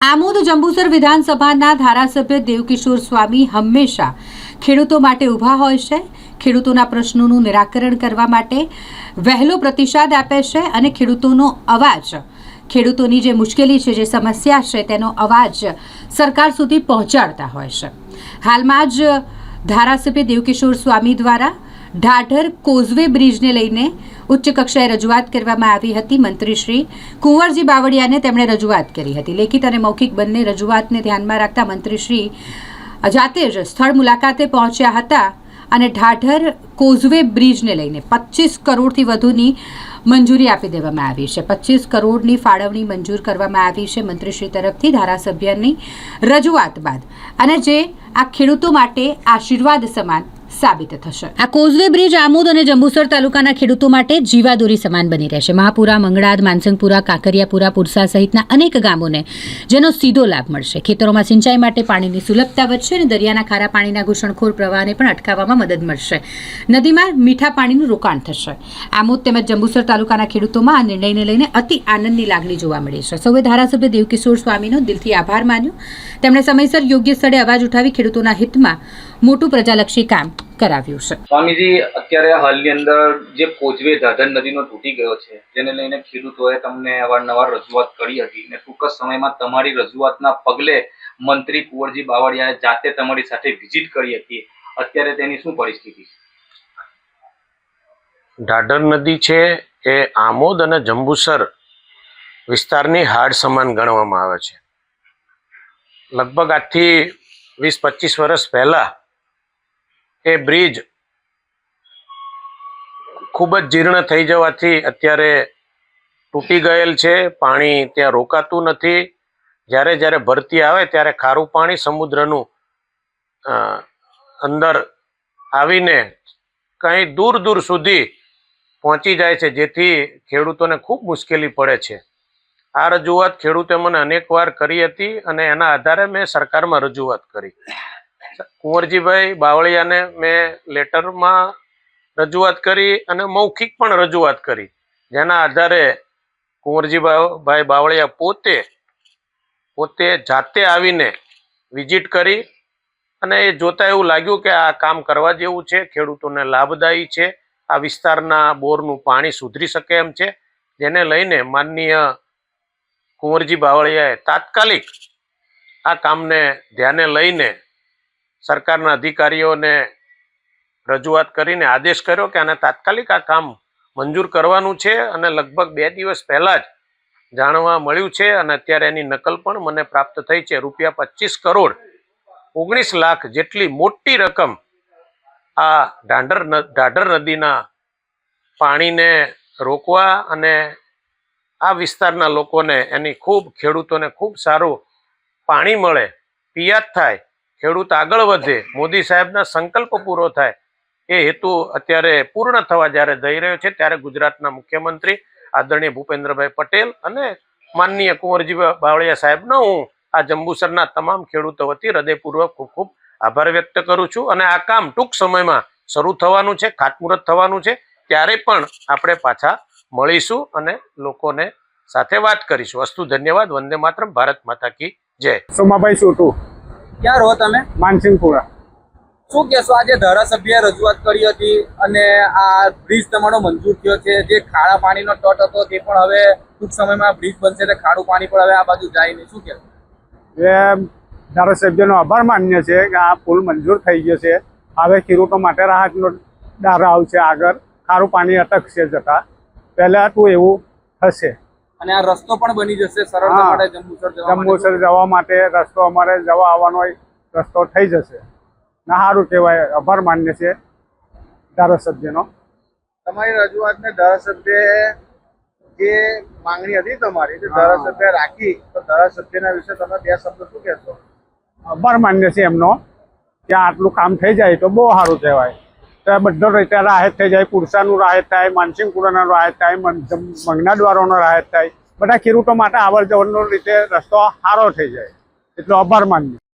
આમોદ જંબુસર વિધાનસભાના ધારાસભ્ય દેવકિશોર સ્વામી હંમેશા ખેડૂતો માટે ઊભા હોય છે. ખેડૂતોના પ્રશ્નોનું નિરાકરણ કરવા માટે વહેલો પ્રતિસાદ આપે છે અને ખેડૂતોનો અવાજ, ખેડૂતોની જે મુશ્કેલી છે, જે સમસ્યા છે, તેનો અવાજ સરકાર સુધી પહોંચાડતા હોય છે. હાલમાં જ ધારાસભ્ય દેવકિશોર સ્વામી દ્વારા ઢાઢર કોઝવે બ્રિજને લઈને ઉચ્ચ કક્ષાએ રજૂઆત કરવામાં આવી હતી. મંત્રી શ્રી કુંવરજી બાવળિયાને તેમણે રજૂઆત કરી હતી. લેખિત અને મૌખિક બંને રજૂઆતને ધ્યાનમાં રાખતા મંત્રીશ્રી જાતે જ સ્થળ મુલાકાતે પહોંચ્યા હતા અને ઢાઢર કોઝવે બ્રિજને લઈને પચીસ કરોડથી વધુની મંજૂરી આપી દેવામાં આવી છે. પચીસ કરોડની ફાળવણી મંજૂર કરવામાં આવી છે મંત્રીશ્રી તરફથી ધારાસભ્યની રજૂઆત બાદ. અને જે આ ખેડૂતો માટે આશીર્વાદ સમાન સાબિત થશે. આ કોઝવે બ્રિજ આમોદ અને જંબુસર તાલુકાના ખેડૂતો માટે જીવાદોરી સમાન બની રહેશે. મહાપુરા, મંગળાદ માનસંગપુરા કાંકરિયાપુરા પુરસા સહિતના અનેક ગામોને જેનો સીધો લાભ મળશે. ખેતરોમાં સિંચાઈ માટે પાણીની સુલભતા વધશે અને દરિયાના ખારા પાણીના ઘૂસણખોર પ્રવાહને પણ અટકાવવામાં મદદ મળશે. નદીમાં મીઠા પાણીનું રોકાણ થશે. આમોદ તેમજ જંબુસર તાલુકાના ખેડૂતોમાં આ નિર્ણયને લઈને અતિ આનંદની લાગણી જોવા મળી છે. સૌએ ધારાસભ્ય દેવકિશોર સ્વામીનો દિલથી આભાર માન્યો. તેમણે સમયસર યોગ્ય સ્થળે અવાજ ઉઠાવી ખેડૂતોના હિતમાં મોટું પ્રજાલક્ષી કામ કરાવ્યું છે. સ્વામીજી અત્યારે હાલની અંદર જે કોચવે દાધન નદીનો તૂટી ગયો છે જેને લઈને ખેડૂતોએ તમને અવારનવાર રજૂઆત કરી હતી ને ટૂંક જ સમયમાં તમારી રજૂઆતના પગલે મંત્રી કુંવરજી બાવળિયાએ જાતે તમારી સાથે વિઝિટ કરી હતી. અત્યારે તેની શું પરિસ્થિતિ છે? ઢાઢર નદી છે એ આમોદ અને જંબુસર વિસ્તારની હાડ સમાન ગણવામાં આવે છે. લગભગ આજથી વીસ પચીસ વર્ષ પહેલા એ બ્રિજ ખૂબ જ જીર્ણ થઈ જવાથી અત્યારે તૂટી ગયેલ છે, પાણી ત્યાં રોકાતું નથી. જ્યારે જ્યારે ભરતી આવે ત્યારે ખારું પાણી સમુદ્રનું અંદર આવીને કંઈ દૂર દૂર સુધી પહોંચી જાય છે, જેથી ખેડૂતોને ખૂબ મુશ્કેલી પડે છે. આ રજૂઆત ખેડૂતે મને અનેકવાર કરી હતી અને એના આધારે મેં સરકારમાં રજૂઆત કરી. કુંવરજીભાઈ બાવળિયાને મેં લેટરમાં રજૂઆત કરી અને મૌખિક પણ રજૂઆત કરી, જેના આધારે કુંવરજી બાવ- બાવળિયા પોતે પોતે જાતે આવીને વિઝિટ કરી અને એ જોતા એવું લાગ્યું કે આ કામ કરવા જેવું છે, ખેડૂતોને લાભદાયી છે, આ વિસ્તારના બોરનું પાણી સુધરી શકે એમ છે, જેને લઈને માનનીય કુંવરજી બાવળિયાએ તાત્કાલિક આ કામને ધ્યાને લઈને સરકારના અધિકારીઓને રજૂઆત કરીને આદેશ કર્યો કે આને તાત્કાલિક આ કામ મંજૂર કરવાનું છે અને લગભગ બે દિવસ પહેલાં જ જાણવા મળ્યું છે અને અત્યારે એની નકલ પણ મને પ્રાપ્ત થઈ છે. રૂપિયા પચીસ કરોડ, ઓગણીસ લાખ જેટલી મોટી રકમ આ ઢાંઢર ઢાઢર નદીના પાણીને રોકવા અને આ વિસ્તારના લોકોને એની ખૂબ ખેડૂતોને ખૂબ સારું પાણી મળે, પિયાત થાય ખેડૂત આગળ વધે, મોદી સાહેબના સંકલ્પ પૂરો થાય, એ હેતુ અત્યારે પૂર્ણ થવા જ્યારે જઈ રહ્યો છે, ત્યારે ગુજરાતના મુખ્યમંત્રી આદરણીય ભૂપેન્દ્રભાઈ પટેલ અને માનનીય કુંવરજી બાવળિયા સાહેબનો હું આ જંબુસરના તમામ ખેડૂતો વતી હૃદયપૂર્વક ખૂબ ખૂબ આભાર વ્યક્ત કરું છું અને આ કામ ટૂંક સમયમાં શરૂ થવાનું છે, ખાતમુહૂર્ત થવાનું છે, ત્યારે પણ આપણે પાછા મળીશું અને લોકોને સાથે વાત કરીશું. અસ્તુ ધન્યવાદ. વંદે માતરમ. ભારત માતા કી જય. સોમાભાઈ સોટુ. ક્યાં રહો તમે? માનસિંહપુરા. શું કહેશો? આજે ધારાસભ્ય રજૂઆત કરી હતી અને આ બ્રિજ તમારો મંજૂર થયો છે. જે ખારા પાણીનો તટ હતો તે પણ હવે ટૂંક સમયમાં બ્રિજ બનશે એટલે ખારું પાણી પણ હવે આ બાજુ જાય નહીં. શું કહેશો? એ ધારાસભ્યનો આભાર માન્ય છે કે આ પુલ મંજૂર થઈ ગયો છે. હવે ખેડૂતો માટે રાહતનો દારો આવશે આગળ. ખારું પાણી અટકશે જતા. પહેલાં તું એવું થશે અને આ રસ્તો પણ બની જશે સરળ. માટે જંબુસર જવા માટે. જંબુસર જવા માટે રસ્તો અમારે જવા આવવાનો રસ્તો થઈ જશે. ના સારું કહેવાય આભાર માન્ય છે ધારાસભ્યનો. તમારી રજૂઆતને ધારાસભ્ય જે માંગણી હતી તમારી તે ધારાસભ્ય રાખી તો ધારાસભ્યના વિશે તમે બે શબ્દ શું કહેશો? આભાર માન્ય છે એમનો. કે આટલું કામ થઈ જાય તો બહુ સારું કહેવાય. તો બધો રીતે રાહત થઈ જાય. પુરસાનું રાહત થાય, માનસિંહપુરાનો રાહત થાય મં- જમ- મંગનાદ્વારોનો રાહત થાય. બધા ખેડૂતો માટે આવર જવરનો રીતે રસ્તો સારો થઈ જાય. એટલો આભાર માન્ય